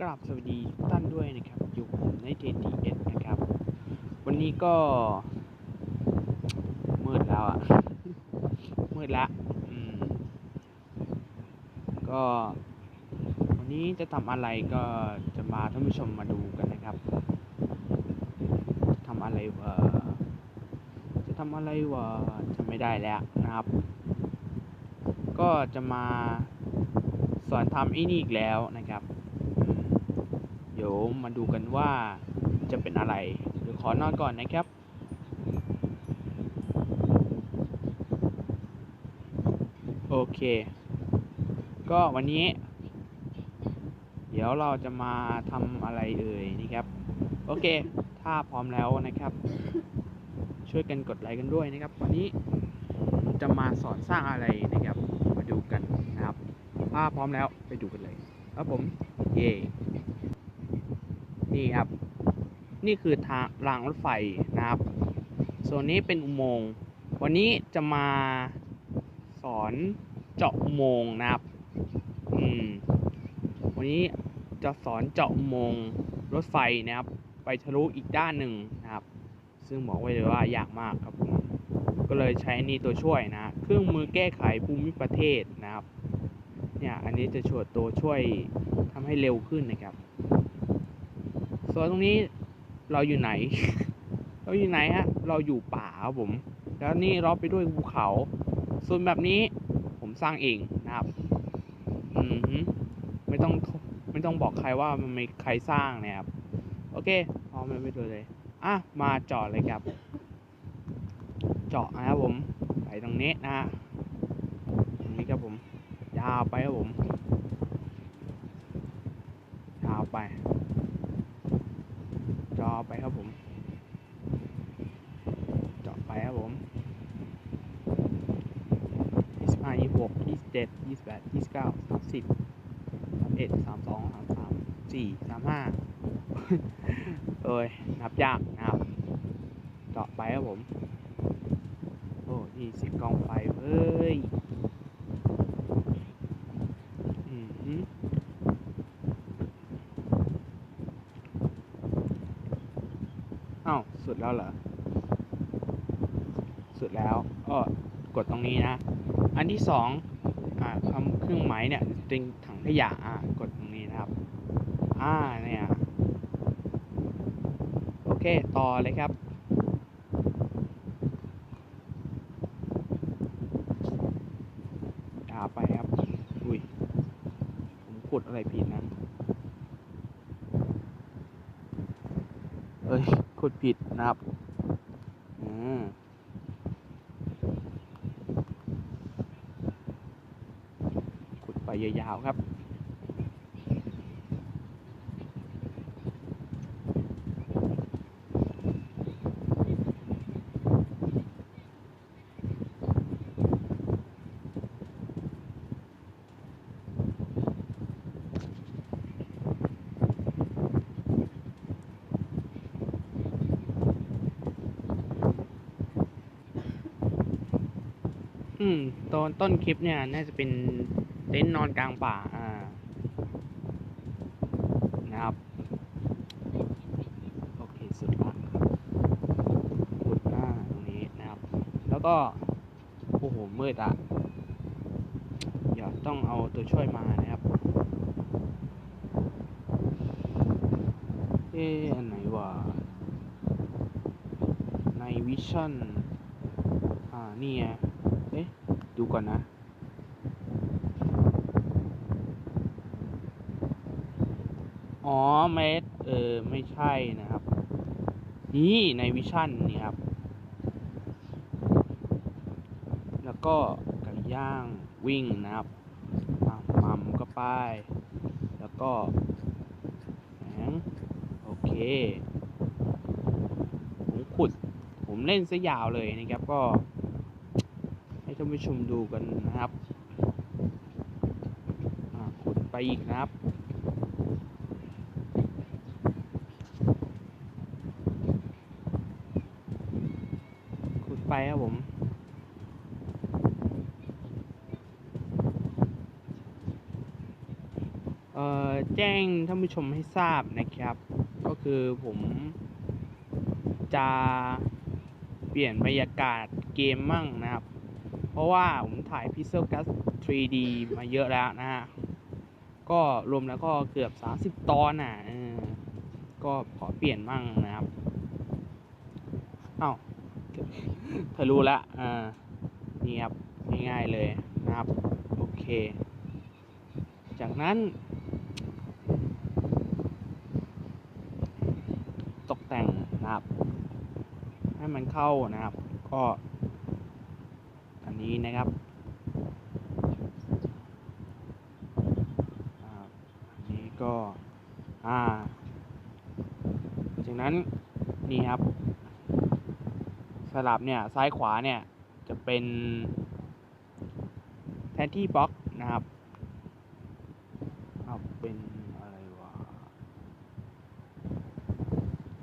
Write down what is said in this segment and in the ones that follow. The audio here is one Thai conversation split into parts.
กราบสวัสดีทุกท่านด้วยนะครับ อยู่ผมใน JTS นะครับ วันนี้ก็ มืดแล้วอะมืดละอืม ก็ วันนี้จะทำอะไรก็จะมาท่านผู้ชมมาดูกันนะครับทำอะไรวะจะทำอะไรวะจำไม่ได้แล้วนะครับ ก็จะมาสอนทำไอ้นี่อีกแล้วนะครับ ดี๋ยวมาดูกันว่าจะเป็นอะไรเดี๋ยวขอนอนก่อนนะครับโอเค ก็วันนี้ เดี๋ยวเราจะมาทำอะไรเอ่ยนี่ครับ โอเค ถ้าพร้อมแล้วนะครับ ช่วยกันกดไลค์กันด้วยนะครับ วันนี้จะมาสอนสร้างอะไรนะครับ มาดูกันนะครับถ้าพร้อมแล้วไปดูกันเลยครับผม เย่ นี่ครับ นี่คือทางรางรถไฟนะครับส่วนนี้เป็นอุโมงค์ วันนี้จะมาสอนเจาะอุโมงค์นะครับ อืม วันนี้จะสอนเจาะอุโมงค์รถไฟนะครับ ไปทะลุอีกด้านหนึ่งนะครับ ซึ่งบอกไว้เลยว่ายากมากครับผมก็เลยใช้อันนี้ตัวช่วยนะ เครื่องมือแก้ไขภูมิประเทศนะครับ เนี่ย อันนี้จะช่วยตัวช่วยทำให้เร็วขึ้นนะครับ ส่วนตรงนี้เราอยู่ไหน เราอยู่ไหนฮะ เราอยู่ป่าครับผม แล้วนี่เราไปด้วยภูเขา ส่วนแบบนี้ผมสร้างเองนะครับ อืมไม่ต้องไม่ต้องบอกใครว่ามันมีใครสร้างนะครับ โอเคพร้อมไปดูเลย อะ มาเจาะเลยครับ เจาะนะครับผม ไปตรงนี้นะฮะตรงนี้ครับผม ยาวไปครับผม ยาวไป เจาะไปครับผม เจาะไปครับผมยี่สิบห้ายี่สิบหกยี่สิบเจ็ดยี่สิบแปดยี่สิบเก้าสามสิบสามเอ็ดสามสองสามสามสี่สามห้าเอ้ย นับยากนะครับ เจาะไปครับผม โอ้ยี่สิบกองไฟเฮ้ย อืมฮึ อ้าวสุดแล้วเหรอ สุดแล้วก็กดตรงนี้นะ อันที่สองอ่าคำเครื่องหมายเนี่ยเป็นถังขยะอ่ากดตรงนี้นะครับ อ่าเนี่ยโอเคต่อเลยครับยาไปครับ อุ้ย ผมกดอะไรผิดนะ เอ้ยก ดผิดนะครับอืมกดไปยาวๆครับ อืมตอนต้นคลิปเนี่ยน่าจะเป็นเต็นท์นอนกลางป่า อ่า นะครับ โอเค สุดละขุดหน้าตรงนี้นะครับ แล้วก็ โอ้โห มืดอะเดี๋ยวต้องเอาตัวช่วยมานะครับ เอ๊ะอันไหนวะ ในวิชั่น อ่า นี่ไง ดูก่อนนะ อ๋อเมดเออ ไม่ใช่นะครับ นี่ในวิชั่นนี่ครับ แล้วก็ไก่ย่างวิ่งนะครับอ่มัมก็ไปแล้วก็แหงโอเค ผมขุด ผมเล่นซะยาวเลยนะครับก็ ท่านผู้ชมดูกันนะครับขุดไปอีกนะครับขุดไปครับผมเอ่อแจ้งท่านผู้ชมให้ทราบนะครับ ก็คือผมจะเปลี่ยนบรรยากาศเกมมั่งนะครับ เพราะว่าผมถ่าย Pixel Gun 3D มาเยอะแล้วนะฮะ ก็รวมแล้วก็เกือบ 30 ตอนอะออก็ขอเปลี่ยนมั่งนะครับ เอ้าเธอรู้ละอ่านี่ครับง่ายๆเลยนะครับ โอเค จากนั้น ตกแต่งนะครับ ให้มันเข้านะครับ ก็ นี้นะครับอันนี้ก็ อ่า จากนั้นนี่ครับ สลับเนี่ยซ้ายขวาเนี่ยจะเป็นแทนที่บล็อกนะครับเอาเป็นอะไรวะ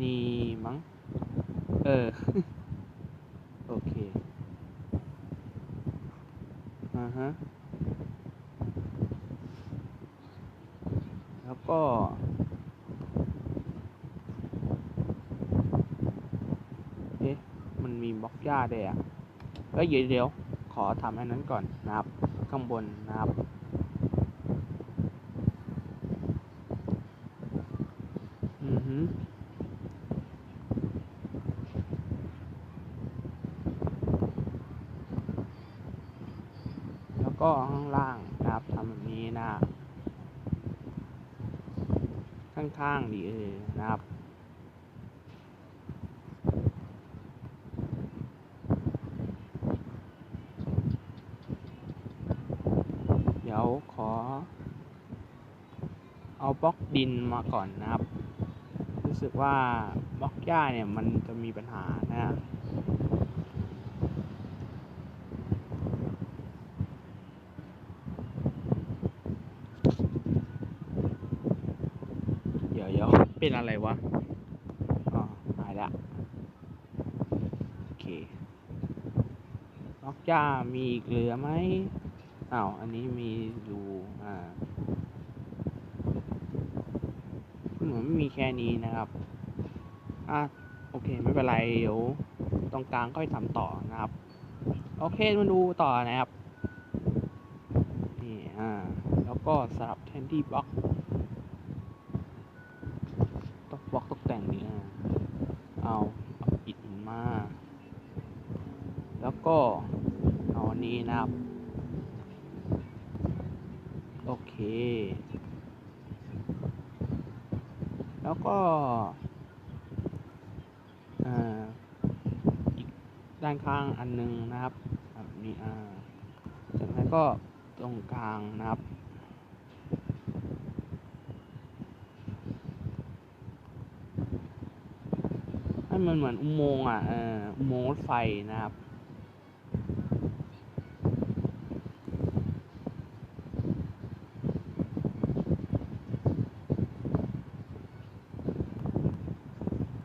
นี่มั้ง เออ โอเค อ่าฮะ แล้วก็ เอ๊ะ มันมีบล็อกหญ้าด้วยอะก็เดี๋ยวเดี๋ยว ขอทำให้นั้นก่อนนะครับ ข้างบนนะครับ อือฮึแล้ว ก็ข้างล่างนะครับทำแบบนี้นะ ข้างๆดีเออนะครับเดี๋ยวขอ เอาบล็อกดินมาก่อนนะครับ รู้สึกว่าบล็อกหญ้าเนี่ยมันจะมีปัญหานะฮะเดี๋ยว เป็นอะไรวะอ๋อหายละโอเคบล็อกหญ้ามีอีกเหลือไหมอ้าวอันนี้มีอยู่อ่าเหมือนไม่มีแค่นี้นะครับอะโอเคไม่เป็นไรเดี๋ยวตรงกลางค่อยทำต่อนะครับ โอเคมาดูต่อนะครับนี่อ่าแล้วก็สลับแทนที่บล็อกตกบล็อกตกแต่ งนี่อ่าเอาเอาอิฐมา แล้วก็เอาอันนี้นะครับ โอเค แล้วก็อ่าอีกด้านข้างอันหนึงนะครับแบบนี้อ่าจากนั้นก็ตรงกลางนะครับ ให้มันเหมือนอุโมงค์อะอออุโมงค์รถไฟนะครับ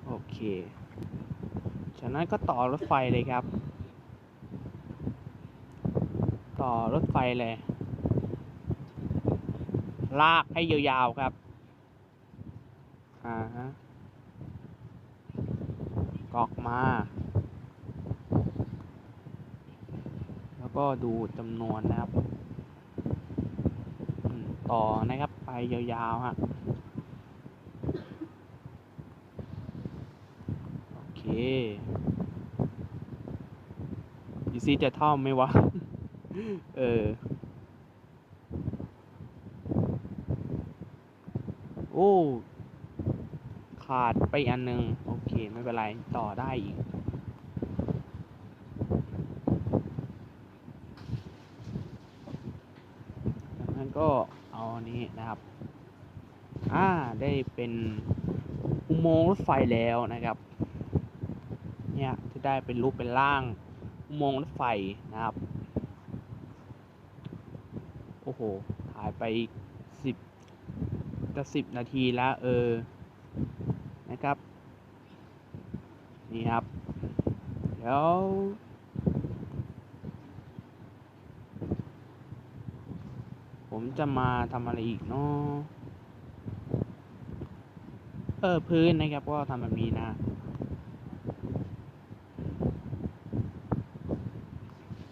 โอเค จากนั้นก็ต่อรถไฟเลยครับ ต่อรถไฟเลย ลากให้ยาวๆครับ อ่าฮะกอกมา แล้ว ก็ดูจำนวนนะครับ ต่อนะครับไปยาวๆฮะโอเคดูซิจะเท่าไหมวะ เออ โอ้ ขาดไปอันหนึง โอเค ไม่เป็นไร ต่อได้อีกนั้นก็เอาอั นะครับ อ่า ได้เป็นอุโมงค์รถไฟแล้วนะครับ เนี่ยจะได้เป็นรูปเป็นร่างอุโมงค์รถไฟนะครับ โอ้โห ถ่ายไปสิบจะสิบนาทีแล้วเออ นะครับ นี่ครับ แล้ว โอ ผมจะมาทำอะไรอีกเนาะเออพื้นนะครับก็ทำแบบนี้นะ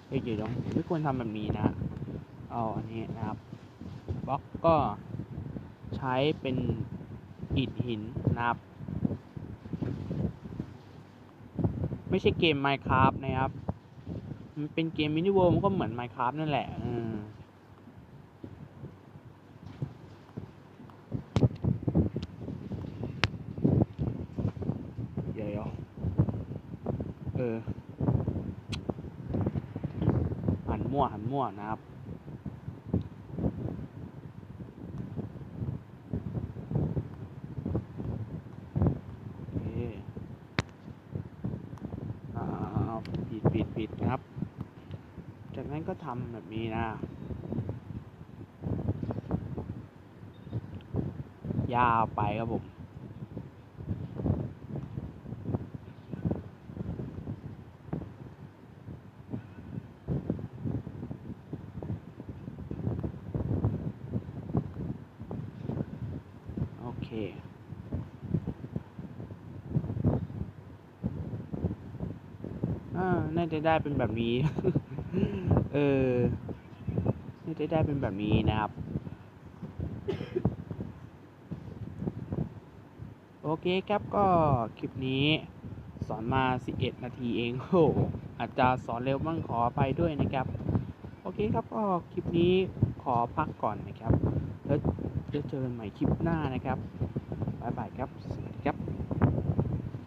เฮ้ยเดี๋ยวไม่ควรทำแบบนี้นะ เอาอันนี้นะครับบล็อกก็ใช้เป็นอิฐหินนะครับ ไม่ใช่เกม Minecraft นะครับ มันเป็นเกมมินิเวิร์มันก็เหมือน Minecraft นั่นแหละอืมเดี๋ยวๆเออ หัน มั่วนะครับโอเคปิดปิดปิดนะครับ จากนั้นก็ทำแบบนี้นะ ยาวไปครับผม โอเค อ่า น่าจะได้เป็นแบบนี้ เออ น่าจะได้เป็นแบบนี้นะครับ โอเคครับก็คลิปนี้สอนมา 11 นาทีเองโอ้โหอาจจะสอนเร็วบ้างขอไปด้วยนะครับ โอเคครับก็คลิปนี้ขอพักก่อนนะครับ แล้วจะเจอกันใหม่คลิปหน้านะครับ บ๊ายบายครับ สวัสดีครับ